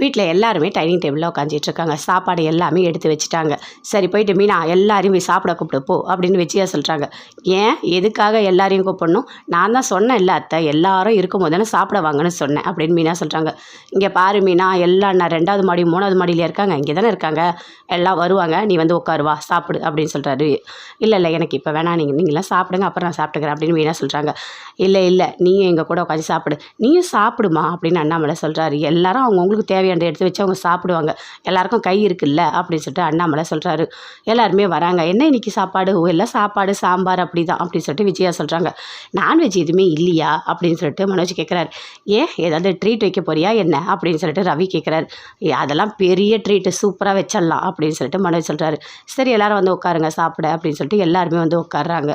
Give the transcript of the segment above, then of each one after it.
வீட்டில் எல்லாருமே டைனிங் டேபிளில் உட்காந்துட்டு இருக்காங்க சாப்பாடு எல்லாமே எடுத்து வச்சுட்டாங்க. சரி போயிட்டு மீனா எல்லாரையும் போய் சாப்பிட கூப்பிட்டு போ அப்படின்னு வச்சியா சொல்கிறாங்க ஏன்? எதுக்காக எல்லாரையும் கூப்பிடணும்? நான் தான் சொன்னேன் இல்லை அத்தை. எல்லாரும் இருக்கும்போது தானே சாப்பிட வாங்கன்னு சொன்னேன் அப்படின்னு மீனா சொல்கிறாங்க இங்கே பாரு மீனா எல்லாம் நான் ரெண்டாவது மாடி மூணாவது மாடியில் இருக்காங்க. இங்கே தானே இருக்காங்க. எல்லாம் வருவாங்க. நீ வந்து உட்காருவா சாப்பிடு அப்படின்னு சொல்கிறாரு இல்லை இல்லை எனக்கு இப்போ வேணாம். நீங்கள் நீங்களாம் சாப்பிடுங்க அப்புறம் நான் சாப்பிட்டுக்கிறேன் அப்படின்னு மீனா சொல்கிறாங்க இல்லை இல்லை நீயும் எங்கள் கூட உட்காந்து சாப்பிடு. நீயும் சாப்பிடுமா? அப்படின்னு அண்ணாமலை சொல்கிறாரு எல்லாரும் அவங்கவுங்களுக்கு தேவையானதை எடுத்து வச்சு அவங்க சாப்பிடுவாங்க. எல்லாருக்கும் கை இருக்குல்ல? அப்படின்னு சொல்லிட்டு அண்ணாமலை சொல்கிறாரு எல்லாருமே வராங்க. என்ன இன்னைக்கு சாப்பாடு? ஓ எல்லாம் சாப்பாடு சாம்பார் அப்படி தான் அப்படின்னு சொல்லிட்டு விஜயா சொல்கிறாங்க நான்வெஜ் எதுவுமே இல்லையா? அப்படின்னு சொல்லிட்டு மனோஜ் கேட்குறாரு ஏன்? ஏதாவது ட்ரீட் வைக்க போறியா என்ன? அப்படின்னு சொல்லிட்டு ரவி கேட்குறாரு "ஏ, அதெல்லாம் பெரிய ட்ரீட்டு சூப்பராக வச்சிடலாம். அப்படின்னு சொல்லிட்டு மனோஜ் சொல்கிறாரு சரி எல்லாரும் வந்து உட்காருங்க சாப்பிட. அப்படின்னு சொல்லிட்டு எல்லாருமே வந்து உட்கார்றாங்க.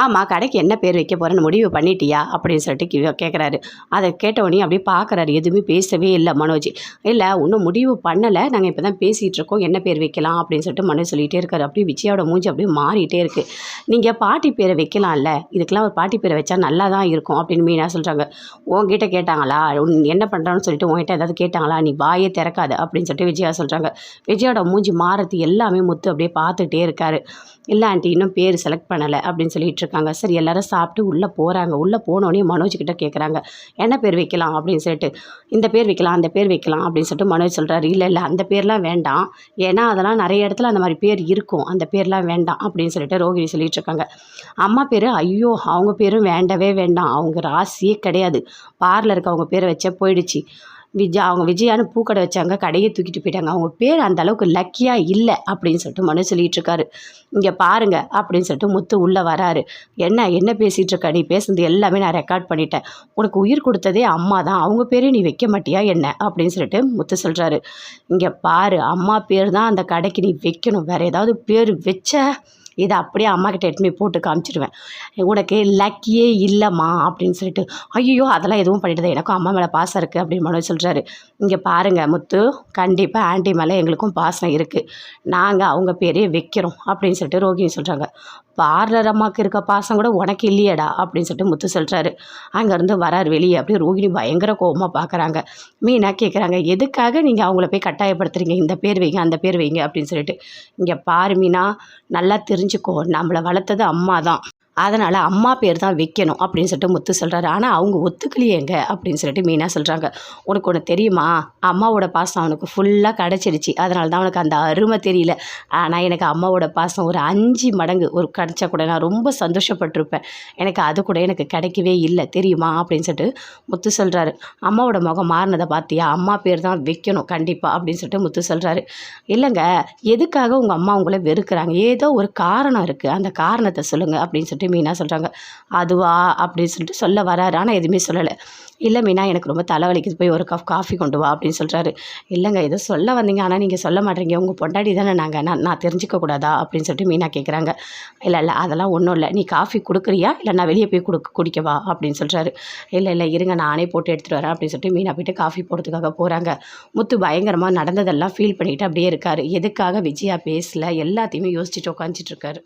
ஆமாம் கடைக்கு என்ன பேர் வைக்க போகிறேன்னு முடிவு பண்ணிட்டியா? அப்படின்னு சொல்லிட்டு கேட்குறாரு அதை கேட்டவொடனே அப்படியே பார்க்குறாரு எதுவுமே பேசவே இல்லை மனோஜ். இல்லை இன்னும் முடிவு பண்ணலை. நாங்கள் இப்போ தான் பேசிகிட்டு இருக்கோம். என்ன பேர் வைக்கலாம்? அப்படின்னு சொல்லிட்டு மனோஜ் சொல்லிகிட்டே இருக்காரு. அப்படியே விஜயாவோட மூஞ்சி அப்படியே மாறிட்டே இருக்குது நீங்கள் பாட்டி பேரை வைக்கலாம்ல? இதுக்கெல்லாம் ஒரு பாட்டி பேரை வச்சா நல்லா தான் இருக்கும் அப்படின்னு மீனா சொல்கிறாங்க உங்ககிட்ட கேட்டாங்களா? உன் என்ன பண்ணுறான்னு சொல்லிட்டு உங்ககிட்ட ஏதாவது கேட்டாங்களா? நீ வாயே திறக்காத அப்படின்னு சொல்லிட்டு விஜயா சொல்கிறாங்க விஜயோட மூஞ்சி மாறத்து எல்லாமே முத்து அப்படியே பார்த்துட்டே இருக்காரு. இல்லை ஆண்டி இன்னும் பேர் செலக்ட் பண்ணலை அப்படின்னு சொல்லிட்டு இருக்காங்க சரி எல்லாரும் சாப்பிட்டு உள்ளே போகிறாங்க உள்ளே போனோடனே மனோஜ் கிட்டே கேட்குறாங்க என்ன பேர் வைக்கலாம்? அப்படின்னு சொல்லிட்டு இந்த பேர் வைக்கலாம் அந்த பேர் வைக்கலாம் அப்படின்னு சொல்லிட்டு மனோஜ் சொல்கிறாரு இல்லை இல்லை அந்த பேர்லாம் வேண்டாம். ஏன்னா அதெல்லாம் நிறைய இடத்துல அந்த மாதிரி பேர் இருக்கும். அந்த பேர்லாம் வேண்டாம் அப்படின்னு சொல்லிட்டு ரோகிணி சொல்லிட்டு இருக்காங்க. அம்மா பேர்? ஐயோ அவங்க பேரும் வேண்டவே வேண்டாம். அவங்க ராசியே கிடையாது. பார்லருக்கு அவங்க பேரை வச்சே போயிடுச்சு. விஜய் அவங்க விஜயான்னு பூக்கடை வச்சாங்க கடையை தூக்கிட்டு போயிட்டாங்க. அவங்க பேர் அந்த அளவுக்கு லக்கியாக இல்லை அப்படின்னு சொல்லிட்டு மனு சொல்லிட்டு இருக்காரு இங்கே பாருங்க அப்படின்னு சொல்லிட்டு முத்து உள்ளே வராரு. என்ன என்ன பேசிகிட்டு இருக்க நீ பேசுனது எல்லாமே நான் ரெக்கார்ட் பண்ணிட்டேன். உனக்கு உயிர் கொடுத்ததே அம்மா தான். அவங்க பேரே நீ வைக்க மாட்டியா என்ன? அப்படின்னு சொல்லிட்டு முத்து சொல்கிறாரு இங்கே பாரு அம்மா பேர் தான் அந்த கடைக்கு நீ வைக்கணும். வேறு ஏதாவது பேர் வச்ச இதை அப்படியே அம்மா கிட்ட போட்டு காமிச்சிடுவேன். உனக்கு லக்கியே இல்லைம்மா அப்படின்னு சொல்லிட்டு ஐயோ அதெல்லாம் எதுவும் பண்ணிட்டு எனக்கும் அம்மா மேலே பாசம் இருக்குது அப்படின்னு மனோஜ் சொல்கிறாரு இங்கே பாருங்கள் முத்து கண்டிப்பாக ஆண்டி மேலே எங்களுக்கும் பாசம் இருக்குது நாங்கள் அவங்க பேரே வைக்கிறோம் அப்படின்னு சொல்லிட்டு ரோகிணி சொல்கிறாங்க பார்லர் அம்மாவுக்கு இருக்க பாசம் கூட உனக்கு இல்லையடா அப்படின்னு சொல்லிட்டு முத்து சொல்கிறாரு அங்கேருந்து வரார் வெளியே. அப்படியே ரோகிணி பயங்கர கோபமாக பார்க்குறாங்க மீனா கேட்குறாங்க எதுக்காக நீங்கள் அவங்கள போய் கட்டாயப்படுத்துறீங்க? இந்த பேர் வைங்க அந்த பேர் வைங்க அப்படின்னு சொல்லிட்டு. இங்கே பாரு மீனா நல்லா திரு தெரிஞ்சுக்கோ. நம்மளை வளர்த்தது அம்மா தான் அதனால் அம்மா பேர் தான் வைக்கணும் அப்படின்னு சொல்லிட்டு முத்து சொல்கிறாரு ஆனால் அவங்க ஒத்துக்கலையேங்க அப்படின்னு சொல்லிட்டு மீனா சொல்கிறாங்க உனக்கு ஒன்று தெரியுமா? அம்மாவோட பாசம் அவனுக்கு ஃபுல்லாக கிடச்சிடுச்சு அதனால தான் அவனுக்கு அந்த அருமை தெரியல. ஆனால் எனக்கு அம்மாவோட பாசம் ஒரு அஞ்சு மடங்கு ஒரு கிடச்சா கூட நான் ரொம்ப சந்தோஷப்பட்டிருப்பேன். எனக்கு அது கூட எனக்கு கிடைக்கவே இல்லை. தெரியுமா? அப்படின்னு சொல்லிட்டு முத்து சொல்கிறாரு அம்மாவோட முகம் மாறினதை பார்த்தியா? அம்மா பேர் தான் வைக்கணும் கண்டிப்பாக அப்படின்னு சொல்லிட்டு முத்து சொல்கிறாரு இல்லைங்க எதுக்காக உங்கள் அம்மா உங்களை வெறுக்கிறாங்க? ஏதோ ஒரு காரணம் இருக்குது அந்த காரணத்தை சொல்லுங்கள் அப்படின்னு சொல்லிட்டு மீனா சொல்கிறாங்க அதுவா? அப்படின்னு சொல்லிட்டு சொல்ல வராரு. ஆனால் எதுவுமே சொல்லலை. இல்லை மீனா எனக்கு ரொம்ப தலைவலிக்குது. போய் ஒரு கப் காஃபி கொண்டு வா அப்படின்னு சொல்கிறாரு இல்லைங்க ஏதோ சொல்ல வந்தீங்க. ஆனால் நீங்கள் சொல்ல மாட்டீங்க. உங்கள் பொண்டாடி தானே நாங்கள் நான் நான் தெரிஞ்சிக்க கூடாதா? அப்படின்னு சொல்லிட்டு மீனா கேட்குறாங்க இல்லை இல்லை. அதெல்லாம் ஒன்றும் இல்லை. நீ காஃபி கொடுக்குறியா? இல்லை நான் வெளியே போய் கொடுக்க குடிக்கவா அப்படின்னு சொல்கிறாரு இல்லை இல்லை. இருங்க. நானே போட்டு எடுத்துகிட்டு வரேன் அப்படின்னு சொல்லிட்டு மீனா போயிட்டு காஃபி போடுறதுக்காக போகிறாங்க முத்து பயங்கரமாக நடந்ததெல்லாம் ஃபீல் பண்ணிட்டு அப்படியே இருக்காரு. எதுக்காக விஜயா பேசல? எல்லாத்தையுமே யோசிச்சுட்டு உட்காந்துட்டு இருக்காரு.